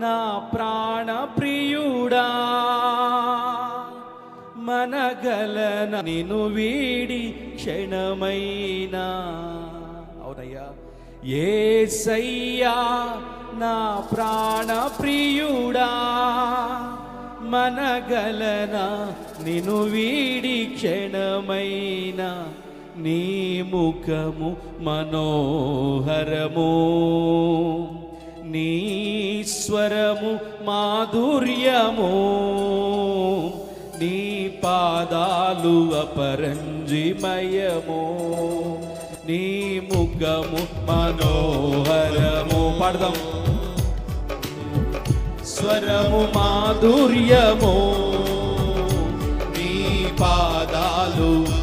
నా ప్రాణ ప్రియుడా మనగలన నిను వీడి క్షణమైనా. అవునయ్యా ఏసయ్యా నా ప్రాణ ప్రియుడా మనగలన నిను వీడి క్షణమైనా. నీ ముఖము మనోహరము. నీశ్వరము మాధుర్యము నీ పాదాలు అపరంజిమయము నీ ముఖము మనోహరము. పాడదాం. స్వరము మాధుర్యము నీ పాదాలు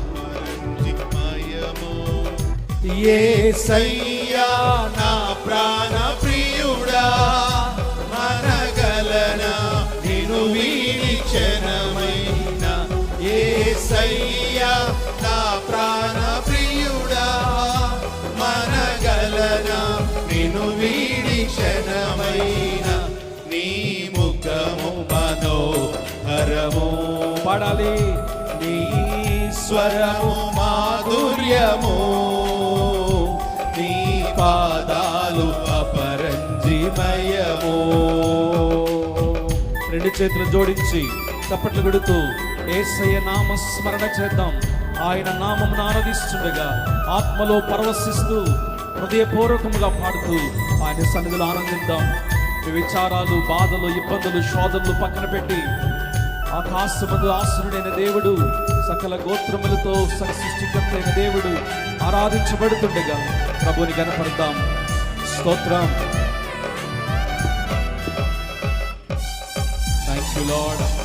ఏ సయ్యా నా ప్రాణ ఏ సయ్యా నా ప్రాణ ప్రియుడా మనగలన నిను వీడి క్షణమైన నీ ముఖము మనోహరము. పాడాలి. నీ స్వరము మాధుర్యము. నీ పాదాలు అపరంజిమయము. రెండు చేతులు జోడించి చప్పట్లు పెడుతూ ఏసయ్య నామస్మరణ చేద్దాం. ఆయన నామంను ఆరాధిస్తుండగా ఆత్మలో పరవశిస్తూ హృదయపూర్వకముగా పాడుతూ ఆయన సన్నిధిలో ఆనందిద్దాం. విచారాలు బాధలు ఇబ్బందులు శోధనలు పక్కన పెట్టి ఆకాశమందు ఆసురుడైన దేవుడు సకల గోత్రములతో సృష్టికర్తైన దేవుడు ఆరాధించబడుతుండగా ప్రభుని గనపడదాం స్తోత్రం. థ్యాంక్ యూ లార్డ్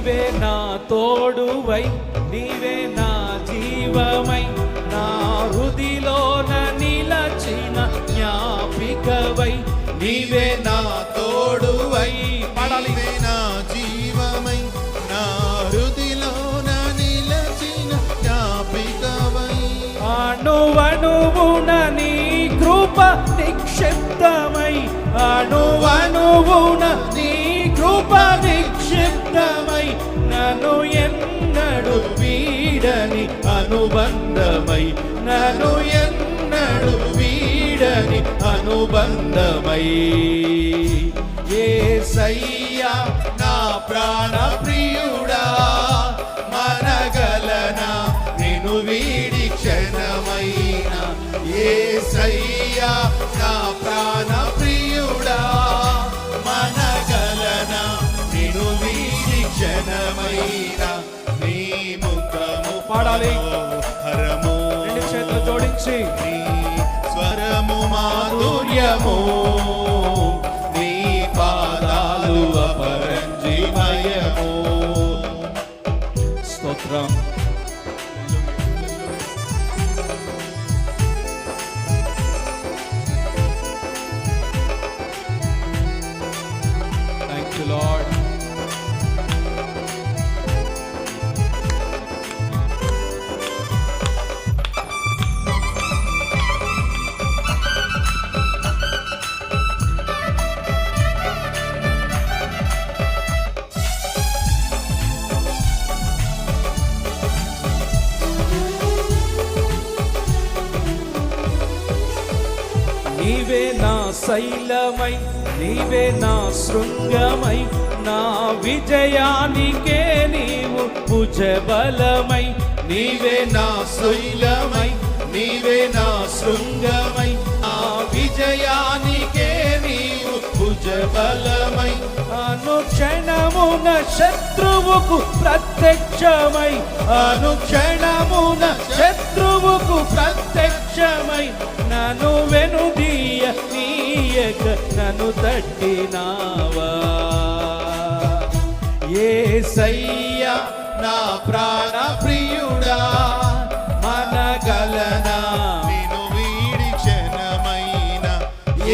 నీవే నా తోడువై నీవే నా జీవమై. నా హృదిలోన నిలచిన జ్ఞాపికవై నీవే నా తోడువై. పాడాలి. నీవే నా జీవమై నా హృదిలోన నిలచిన జ్ఞాపికవై. అణువణువున నీ కృప నిక్షిప్తమై. అణువణువున నీ కృప నిక్షిప్తమై నన్ను ఎన్నడు వీడని అనుబంధమై నన్ను ఎన్నడు వీడని అనుబంధమై. ఏ సయ్యా నా ప్రాణ స్వరము మాధుర్యము. నీవే నా శైలమై నీవే నా శృంగమై నా విజయానికే నీవు భుజబలమై. నీవే నా శైలమై నీవే నా శృంగమై నా విజయానికే నీవు భుజబలమై. అనుక్షణమున శత్రువుకు ప్రత్యక్షమై అనుక్షణమున శత్రువుకు ప్రత్యక్ష ప్రత్యక్షమై నన్ను వెనుదీయ నీయక నన్ను తట్టినావా. ఏ సయ్యా నా ప్రాణ ప్రియుడా మనగలనా నిన్ను వీడి క్షణమైన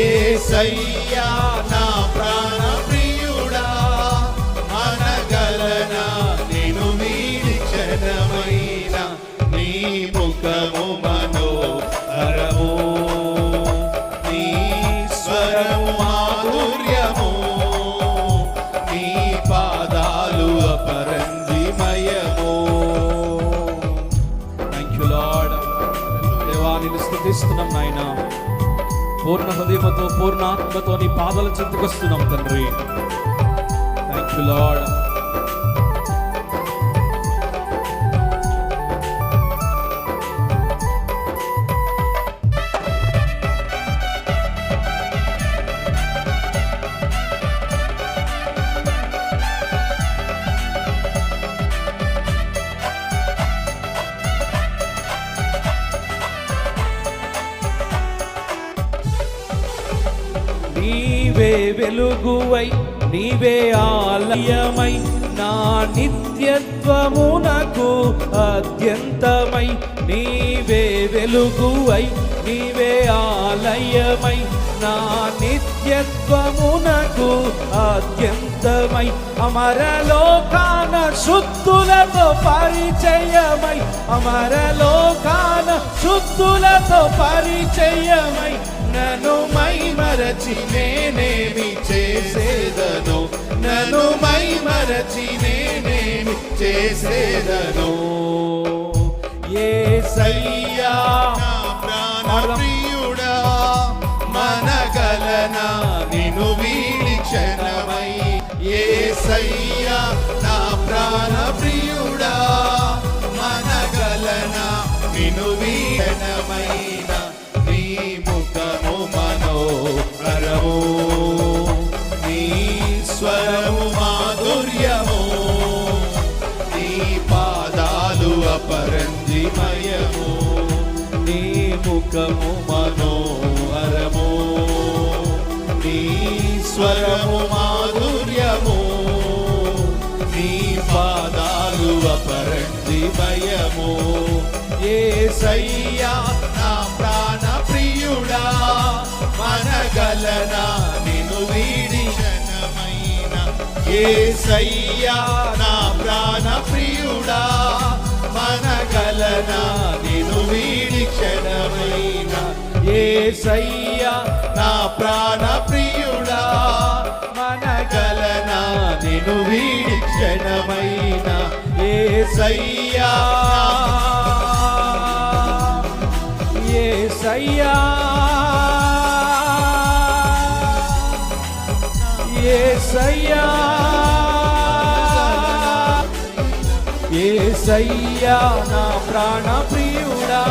ఏ సయ్యా పాదాలు అపరంజిమయమో. థ్యాంక్ యూ లాడ్ దేవా స్థుతిస్తున్నాం నాయన. పూర్ణ హృదయంతో పూర్ణ ఆత్మతో నీ పాదాలు చెందుకొస్తున్నాం తండ్రి. థ్యాంక్ యూ లాడ్ నీవే వెలుగువై నీవే ఆలయమై. నా నిత్యత్వమునకు అత్యంతమై. నీవే వెలుగువై నీవే ఆలయమై. నా నిత్యత్వమునకు అత్యంతమై. అమరలోకాన శుద్ధులతో పరిచయమై. అమరలోకాన శుద్ధులతో పరిచయమై. నన్ను మై మరచి నేనేమి చేసేదను? నన్ను మై మరచి నేనేమి చేసేదను? ఏ సయ్యా ప్రాణ ముఖము మనోహరము. నీ స్వరము మాధుర్యము. నీ పాదాలు అపరంజిమయము. ఏ సయ్యా నా ప్రాణ ప్రియుడా మనగలనా నిను వీడి ఏ సయ్యా నా ప్రాణ ప్రియుడా మనగలనా నిను వీడి ఏ నా ప్రాణ ప్రియుడా మనగలనా నిను వీడి క్షణమైన ఏ సయ్యా ఏ సయ్యా ఏసయ్యా ఏసయ్యా నా ప్రాణ ప్రియుడా.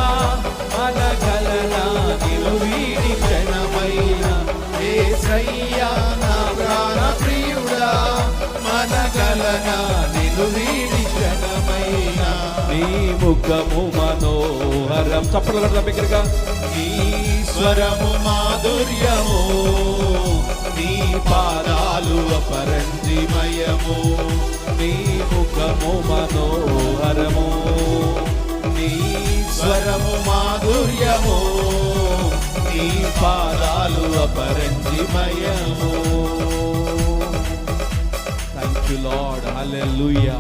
మనగలనా నిలు వీడి క్షణమైన నీ ముఖము మనోహరం. చప్పలు కదా దగ్గరగా నీ స్వరము మాధుర్యము నీ పాదాలు అపరంజిమయము నీ ముఖము మనోహరము నీ స్వరము మాధుర్యము నీ పాదాలు అపరంజిమయము. Thank you Lord hallelujah